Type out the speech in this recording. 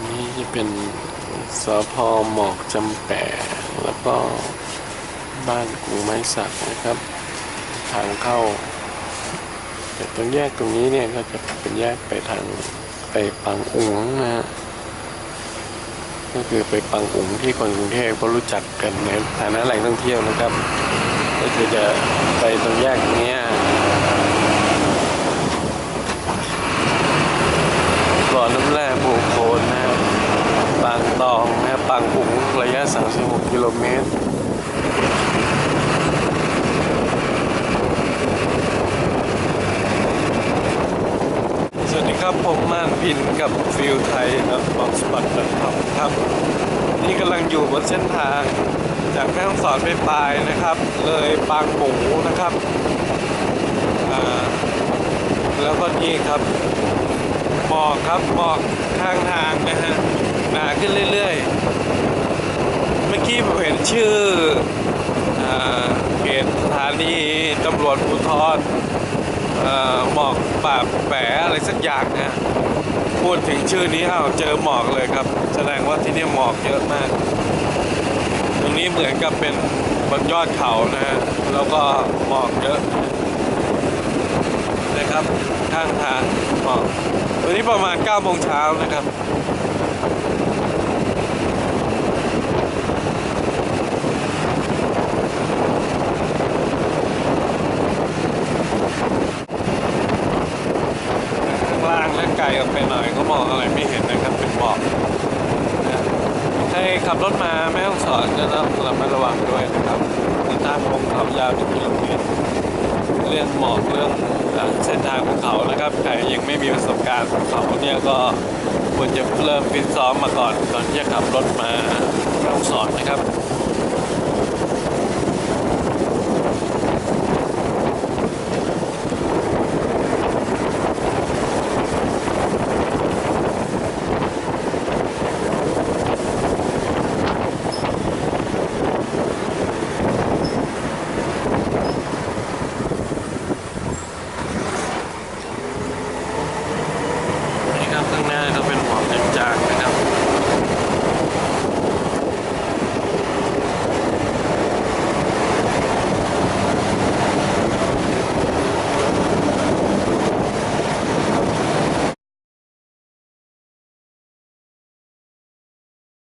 นี่จะเป็นสพหมอกจำแปะแล้วก็บ้านกูไม้สักนะครับ ทางเข้า แต่ตรงแยกตรงนี้เนี่ยก็จะเป็นแยกไปทางไปปังอุ๋งนะฮะก็คือไปปังอุ๋งที่คนกรุงเทพก็รู้จักกันในฐานะแหล่งท่องเที่ยวนะครับ ก็คือจะไปตรงแยกตรงเนี้ยบ่อน้ำแร่ภูนนะครับปางตองนะครั บางอุ๋งระยะ 36 กิโลเมตรสวัสดีครับ ผมม่านพินกับฟิลไทยครับอกสปอตครับครับ นี่กำลังอยู่บนเส้นทาง จากแม่ฮ่องสอนไปปลายนะครับ เลยปางหมูนะครับแล้วก็นี่ครับหมอกครับหมอกข้างทางนะฮะหนาขึ้นเรื่อยๆ เมื่อกี้ผมเห็น ชื่ออเขตสถานีตำรวจภูธรเอ่อหมอกปากแปะอะไรสักอย่างนะพูดถึงชื่อนี้อ้าวเจอหมอกเลยครับ แสดงว่าที่นี่หมอกเยอะมาก ตรงนี้เหมือนกับเป็นบนยอดเขานะฮะแล้วก็หมอกเยอะนะครับข้างทางหมอกวันนี้ประมาณ9โมงเช้านะครับ ข้าง ล่างและไกลออกไปหน่อยก็มองอะไรไม่เห็นนะครับเป็นหมอกนะใครขับรถมาแม่ต้องสอนก็ต้องระมัดระวังด้วยนะครับคือทางลงเขายาวถึงกิโลเมตรเรื่องหมอกเรื่องเส้นทางภูเขานะครับใครยังไม่มีประสบการณ์ภูเขาเนี่ยก็ควรจะเริ่มฟิตซ้อมมาก่อนก่อนที่จะขับรถมาแม่ต้องสอนนะครับ